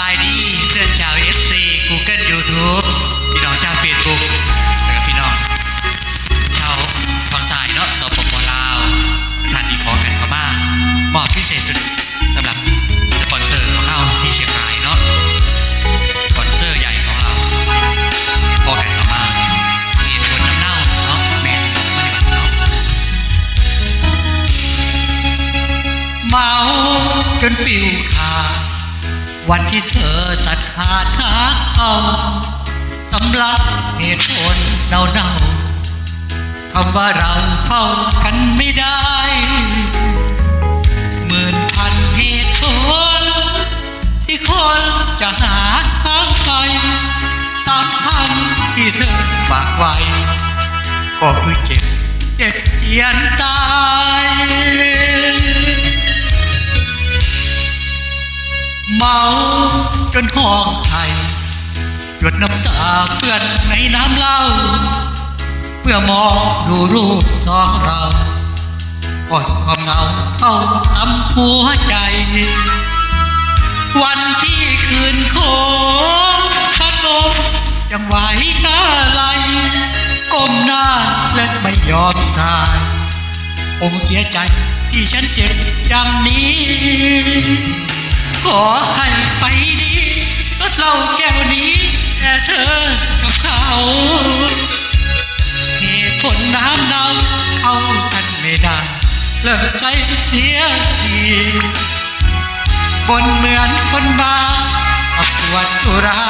บายดีเพื่อนชาว FC Google YouTube พี่น้องชาว Facebook แล้วก็พี่น้องชาวฝั่งสายเนาะสปปลาวท่านที่ขอกันเข้ามามอบพิเศษสุดสำหรับสปอนเซอร์ของเราที่เชียงรายเนาะสปอนเซอร์ใหญ่ของเราขอกันเข้ามามีคนนำเน่าเนาะแมนมันบัตเนาะเมาจนปิวขาด วันที่เธอตัดขาดขาเอาสำลักเหตุผลเน่าเน่าๆคำว่าเราเข้ากันไม่ได้หมื่นพันเหตุผลที่คนจะหาทางไปสามพันที่เธอฝากไว้ ก็คือเจ็บเจ็บเจียนตาย เมาจนห้องไห้หยดน้ำตาเปื้อนในน้ำเหล้าเพื่อมองดูรูปสองเรากอดความเหงาเข้าทำหัวใจ วันที่คืนโคงพัดลมจังไหวหน้าไหลก้มหน้าและไม่ยอมตายคงเสียใจที่ฉันเจ็บอย่างนี้ ก็เหล่าแก้วนี้แต่เธอกับเขาเหตุผลน้ำเนาเข้ากันไม่ได้เลิกใจเสียทีบนเหมือนคนบ้ากับขวดสุรา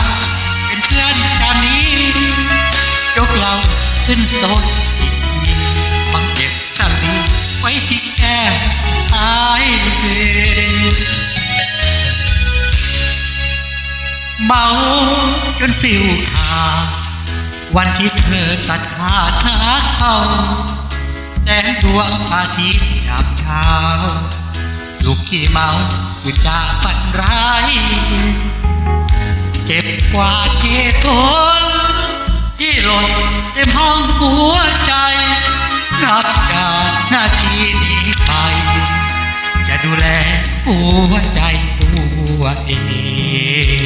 เป็นเพื่อนกันนี้ยกเราขึ้นต๊ะอีกทีฟังเจ็บครั้งนี้ไว้ที่แก้มหาย เมาจนฟิวขาวันที่เธอตัดขาดหาเขาแสงดวงอาทิตย์ยามเช้าลูกขี้เมาคือจากฝันร้าย เจ็บกว่าเหตุผลที่หล่นเต็มห้องหัวใจนับจากนาทีนี้ไป จะดูแลหัวใจตัวเอง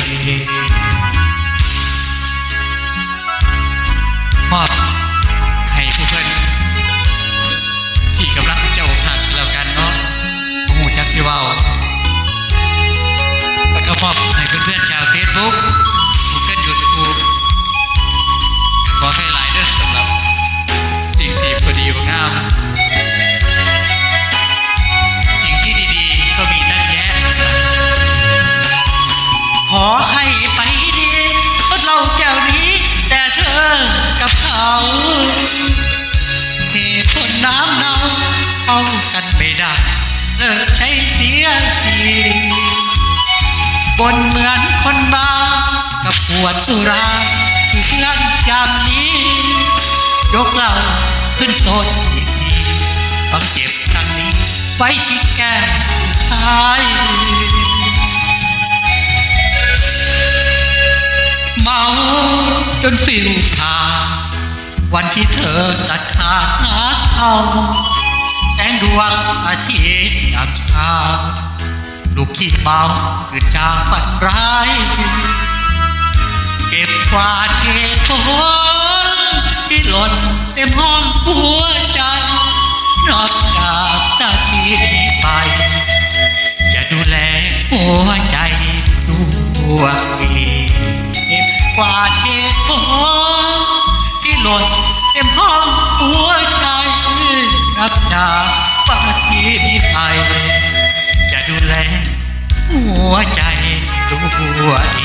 ๆชาวเฟซบุ๊กกูเกิลยูทูบขอให้หลายเด้องสำหรับสิ่งที่พอดีงามสิ่งที่ดีๆ ก็มีตั้งแยะขอให้ไปดีพราะเราเจ้านี้ แต่เธอกับเขาเหตุผลน้ำเนาเข้ากันไม่ได้ เลิกใช้เสียที บนเหมือนคนบ้ากับปวดสุราคือเพื่อนจำนี้ ยกเราขึ้นโซนอีกทีต้องเจ็บครั้งนี้ไว้ที่แก้มซ้ายเมาจนฟิวขาดวันที่เธอตัดขาดหาเอาแสงดวงอาทิตย์ยามเช้า ลูกที่เมาคือจากฝันร้าย เก็บกวาดเหตุผลที่หล่นเต็มห้องหัวใจ นอกจากหน้าที่ดีไป จะดูแลหัวใจตัวเองเก็บกวาดเหตุผลที่หล่นเต็มห้องหัวใจนับจากปาที่นี้ไปะ